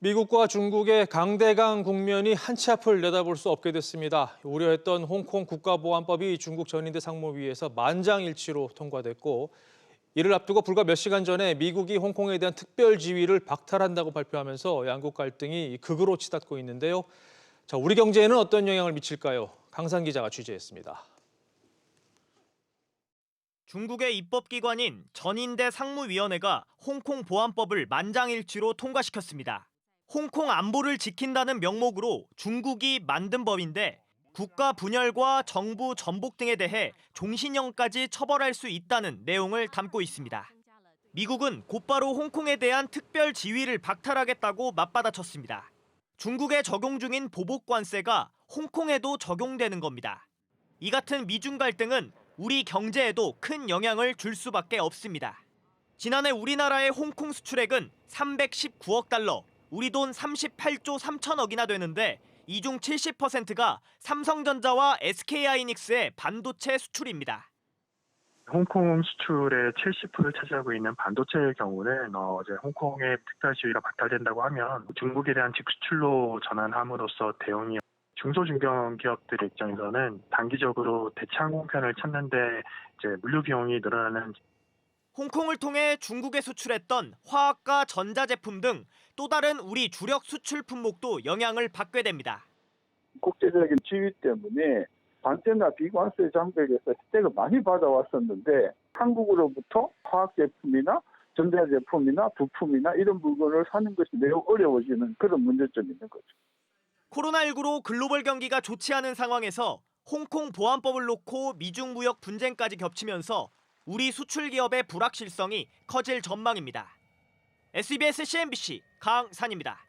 미국과 중국의 강대강 국면이 한치 앞을 내다볼 수 없게 됐습니다. 우려했던 홍콩 국가보안법이 중국 전인대 상무위에서 만장일치로 통과됐고 이를 앞두고 불과 몇 시간 전에 미국이 홍콩에 대한 특별 지위를 박탈한다고 발표하면서 양국 갈등이 극으로 치닫고 있는데요. 자, 우리 경제에는 어떤 영향을 미칠까요? 강산 기자가 취재했습니다. 중국의 입법기관인 전인대 상무위원회가 홍콩 보안법을 만장일치로 통과시켰습니다. 홍콩 안보를 지킨다는 명목으로 중국이 만든 법인데 국가 분열과 정부 전복 등에 대해 종신형까지 처벌할 수 있다는 내용을 담고 있습니다. 미국은 곧바로 홍콩에 대한 특별 지위를 박탈하겠다고 맞받아쳤습니다. 중국에 적용 중인 보복 관세가 홍콩에도 적용되는 겁니다. 이 같은 미중 갈등은 우리 경제에도 큰 영향을 줄 수밖에 없습니다. 지난해 우리나라의 홍콩 수출액은 319억 달러, 우리 돈 38조 3천억이나 되는데 이 중 70%가 삼성전자와 SK하이닉스의 반도체 수출입니다. 홍콩 수출의 70%를 차지하고 있는 반도체의 경우는 어, 이제 홍콩의 특별 지위가 박탈된다고 하면 중국에 대한 직수출로 전환함으로써 대응이 중소중견 기업들의 입장에서는 단기적으로 대체 항공편을 찾는데 이제 물류 비용이 늘어나는 홍콩을 통해 중국에 수출했던 화학과 전자제품 등 또 다른 우리 주력 수출 품목도 영향을 받게 됩니다. 국제적인 지위 때문에 관세나 비관세 장벽에서 혜택을 많이 받아왔었는데 한국으로부터 화학 제품이나 전자 제품이나 부품이나 이런 물건을 사는 것이 매우 어려워지는 그런 문제점이 있는 거죠. 코로나19로 글로벌 경기가 좋지 않은 상황에서 홍콩 보안법을 놓고 미중 무역 분쟁까지 겹치면서 우리 수출 기업의 불확실성이 커질 전망입니다. SBS CNBC 강산입니다.